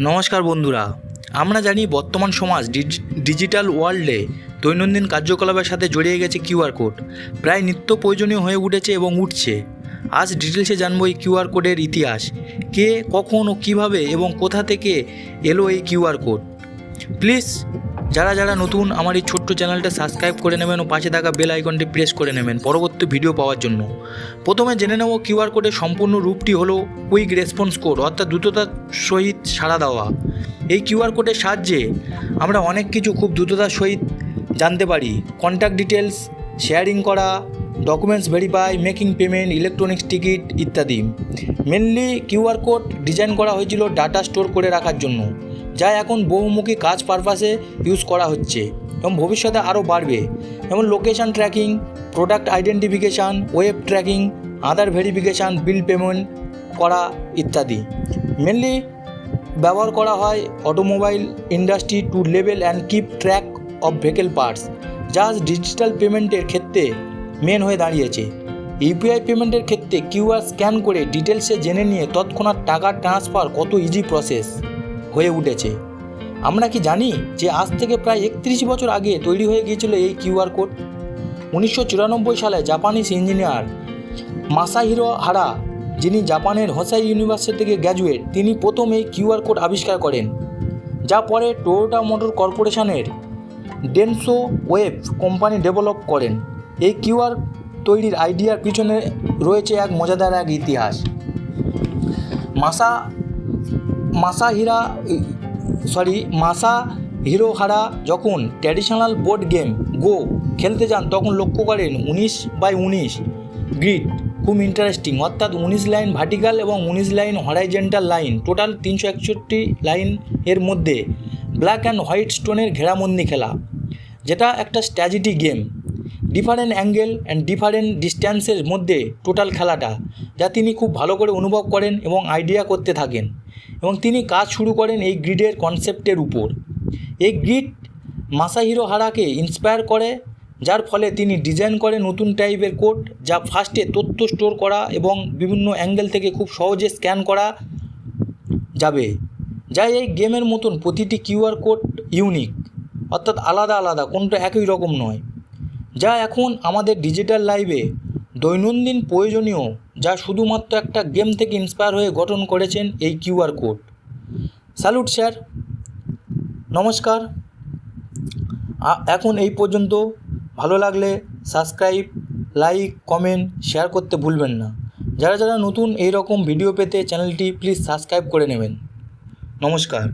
নমস্কার বন্ধুরা, আমরা জানি বর্তমান সমাজ ডিজি- ডিজিটাল ওয়ার্ল্ডে দৈনন্দিন কার্যকলাপের সাথে জড়িয়ে গেছে কিউআর কোড। প্রায় নিত্য প্রয়োজনীয় হয়ে উঠেছে এবং উঠছে। আজ ডিটেলসে জানব এই কিউআর কোডের ইতিহাস। কে, কখন ও কীভাবে এবং কোথা থেকে এলো এই কিউআর কোড? প্লিজ যারা যারা নতুন, আমার এই ছোট্ট চ্যানেলটা সাবস্ক্রাইব করে নেবেন ও পাশে থাকা বেল আইকনটি প্রেস করে নেবেন পরবর্তী ভিডিও পাওয়ার জন্য। প্রথমে জেনে নেব কিউআর কোডের সম্পূর্ণ রূপটি হলো কুইক রেসপন্স কোড অর্থাৎ দ্রুততার সহিত সাড়া দেওয়া। এই কিউআর কোডের সাহায্যে আমরা অনেক কিছু খুব দ্রুততার সহিত জানতে পারি। কন্ট্যাক্ট ডিটেলস শেয়ারিং করা documents verify making payment electronics ticket ইত্যাদি। মেনলি কিউআর কোড ডিজাইন করা হয়েছিল ডাটা স্টোর করে রাখার জন্য। যা এখন বহুমুখী কাজ পারপাসে ইউজ করা হচ্ছে এবং ভবিষ্যতে আরও বাড়বে। যেমন location tracking product identification web tracking other verification bill payment করা ইত্যাদি। মেনলি ব্যবহার করা হয় automobile industry to level and keep track of vehicle parts যা ডিজিটাল পেমেন্টের ক্ষেত্রে মেন হয়ে দাঁড়িয়েছে। ইউপিআই পেমেন্টের ক্ষেত্রে কিউআর স্ক্যান করে ডিটেলসে জেনে নিয়ে তৎক্ষণাৎ টাকা ট্রান্সফার কত ইজি প্রসেস হয়ে উঠেছে। আমরা কি জানি যে আজ থেকে প্রায় একত্রিশ বছর আগে তৈরি হয়ে গিয়েছিল এই কিউআর কোড? উনিশশো চুরানব্বই সালে জাপানিজ ইঞ্জিনিয়ার মাসাহিরো হারা, যিনি জাপানের হোসাই ইউনিভার্সিটি থেকে গ্র্যাজুয়েট, তিনি প্রথম এই কিউআর কোড আবিষ্কার করেন, যা পরে টোয়োটা মোটর কর্পোরেশনের ডেনসো ওয়েব কোম্পানি ডেভেলপ করেন। এই কিউআর তৈরির আইডিয়ার পিছনে রয়েছে এক মজাদার এক ইতিহাস। মাসা মাসাহিরা সরি মাসা হিরোহারা যখন ট্র্যাডিশনাল বোর্ড গেম গো খেলতে যান, তখন লক্ষ্য করেন উনিশ বাই উনিশ গ্রিড খুব ইন্টারেস্টিং অর্থাৎ উনিশ লাইন ভার্টিক্যাল এবং উনিশ লাইন হরাইজেন্টাল লাইন টোটাল তিনশো একষট্টি লাইন এর মধ্যে ব্ল্যাক অ্যান্ড হোয়াইট স্টোনের ঘেরামন্দি খেলা। যেটা একটা strategy game different angle and different ডিস্ট্যান্সের মধ্যে টোটাল খেলাটা, যা তিনি খুব ভালো করে অনুভব করেন এবং আইডিয়া করতে থাকেন। এবং তিনি কাজ শুরু করেন এই গ্রিডের কনসেপ্টের উপর। এই গ্রিড মাসাহিরো হারাকে ইন্সপায়ার করে, যার ফলে তিনি ডিজাইন করে নতুন টাইপের কোড যা ফার্স্টে তথ্য স্টোর করা এবং বিভিন্ন অ্যাঙ্গেল থেকে খুব সহজে স্ক্যান করা যাবে। যা এই গেমের মতন প্রতিটি কিউআর কোড ইউনিক অর্থাৎ আলাদা আলাদা, কোনটা একই রকম নয়। যা এখন আমাদের ডিজিটাল লাইফে দৈনন্দিন প্রয়োজনীয়, যা শুধুমাত্র একটা গেম থেকে ইন্সপায়ার হয়ে গঠন করেছেন এই কিউআর কোড স্যালুট স্যার নমস্কার। এখন এই পর্যন্ত। ভালো লাগলে সাবস্ক্রাইব লাইক কমেন্ট শেয়ার করতে ভুলবেন না। যারা যারা নতুন এই রকম ভিডিও পেতে চ্যানেলটি প্লিজ সাবস্ক্রাইব করে নেবেন। নমস্কার।